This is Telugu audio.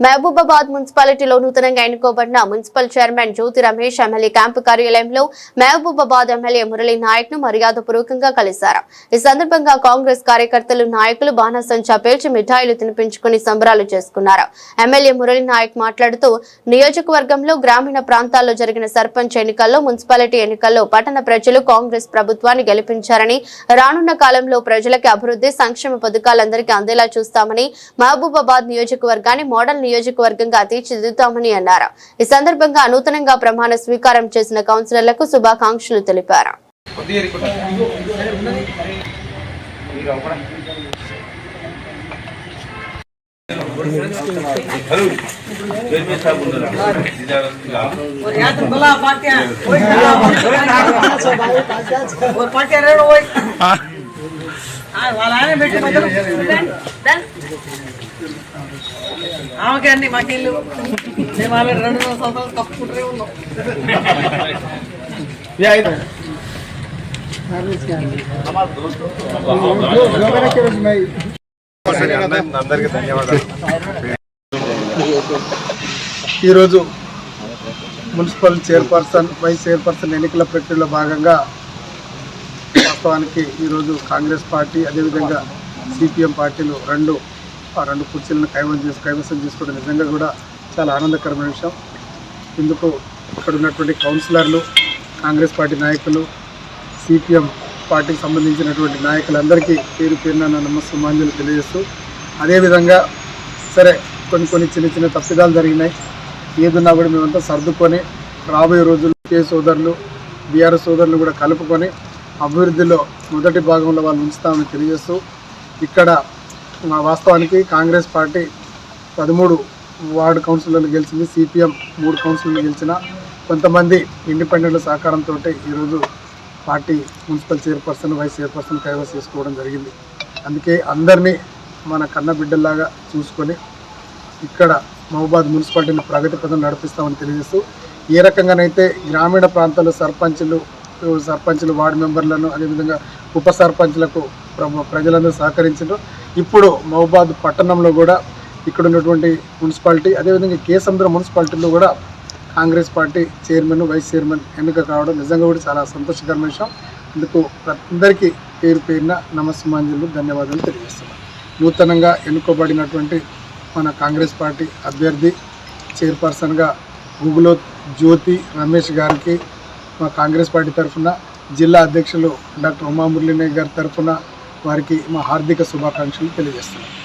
మహబూబాబాద్ మున్సిపాలిటీలో నూతనంగా ఎన్నుకోబడిన municipal chairman Jyothi Ramesh MLA camp కార్యాలయంలో మహబూబాబాద్ ఎమ్మెల్యే మురళీ నాయక్ను మర్యాదపూర్వకంగా కలిశారు. ఈ సందర్భంగా కాంగ్రెస్ కార్యకర్తలు నాయకులు బాణసంచా పేల్చి మిఠాయిలు తినిపించుకుని సంబరాలు చేసుకున్నారు. ఎమ్మెల్యే మురళీ నాయక్ మాట్లాడుతూ నియోజకవర్గంలో గ్రామీణ ప్రాంతాల్లో జరిగిన సర్పంచ్ ఎన్నికల్లో మున్సిపాలిటీ ఎన్నికల్లో పట్టణ ప్రజలు కాంగ్రెస్ ప్రభుత్వాన్ని గెలిపించారని రానున్న కాలంలో ప్రజలకి అభివృద్ధి సంక్షేమ పథకాలందరికీ అందేలా చూస్తామని మహబూబాబాద్ నియోజకవర్గాన్ని మోడల్ నియోజకవర్గంగా తీర్చిదిద్దుతామని అన్నారు ఈ సందర్భంగా నూతనంగా ప్రమాణ స్వీకారం చేసిన కౌన్సిలర్లకు శుభాకాంక్షలు తెలిపారు కొద్దిగా ఇరుక్కుంటా. హలో చైర్మన్ సాబ్ ఉన్నారు और यहाँ ఆమెకే అండి మాకు మేము రెండు ఈరోజు మున్సిపల్ చైర్పర్సన్ వైస్ చైర్పర్సన్ ఎన్నికల ప్రక్రియలో భాగంగా వాస్తవానికి ఈరోజు కాంగ్రెస్ పార్టీ అదేవిధంగా సిపిఎం పార్టీలు రెండు ఆ రెండు కుర్చీలను కైవసం చేసి కైవసం చేసుకోవడం నిజంగా కూడా చాలా ఆనందకరమైన విషయం. ఇందుకు ఇక్కడ ఉన్నటువంటి కౌన్సిలర్లు కాంగ్రెస్ పార్టీ నాయకులు సిపిఎం పార్టీకి సంబంధించినటువంటి నాయకులందరికీ పేరు పేరున నా నమస్సుమాంజలు తెలియజేస్తూ అదేవిధంగా సరే కొన్ని కొన్ని చిన్న చిన్న తప్పిదాలు జరిగినాయి. ఏదున్నా కూడా మేమంతా సర్దుకొని రాబోయే రోజుల్లో కే సోదరులు బీఆర్ఎస్ సోదరులు కూడా కలుపుకొని అభివృద్ధిలో మొదటి భాగంలో వాళ్ళు ఉంచుతామని తెలియజేస్తూ ఇక్కడ మా వాస్తవానికి కాంగ్రెస్ పార్టీ పదమూడు వార్డు కౌన్సిలర్లు గెలిచింది సిపిఎం మూడు కౌన్సిలర్లు గెలిచిన కొంతమంది ఇండిపెండెంట్ల సహకారంతో ఈరోజు party municipal chairperson vice chairperson కైవసం చేసుకోవడం జరిగింది. అందుకే అందరినీ మన కన్న బిడ్డల్లాగా చూసుకొని ఇక్కడ మహబాద్ మున్సిపాలిటీని ప్రగతి పథం నడిపిస్తామని తెలియజేస్తూ ఏ రకంగానైతే గ్రామీణ ప్రాంతాల్లో సర్పంచులు సర్పంచులు వార్డు మెంబర్లను అదేవిధంగా ఉప సర్పంచ్లకు ప్ర- ప్రజలందరూ సహకరించారు ఇప్పుడు మహబాద్ పట్టణంలో కూడా ఇక్కడ ఉన్నటువంటి మున్సిపాలిటీ అదేవిధంగా కేసముద్ర మున్సిపాలిటీలో కూడా Congress party chairman vice chairman ఎన్నిక కావడం నిజంగా కూడా చాలా సంతోషకరమైన విషయం. ఇందుకు అందరికీ పేరు పేరున నమస్మాంజలు ధన్యవాదాలు తెలియజేస్తున్నాను నూతనంగా ఎన్నుకోబడినటువంటి మన కాంగ్రెస్ పార్టీ అభ్యర్థి చైర్పర్సన్గా గూగులో జ్యోతి రమేష్ గారికి మా కాంగ్రెస్ పార్టీ తరఫున జిల్లా అధ్యక్షులు డాక్టర్ ఉమామురళీనాయక్ గారి తరఫున వారికి మా హార్దిక శుభాకాంక్షలు తెలియజేస్తున్నాను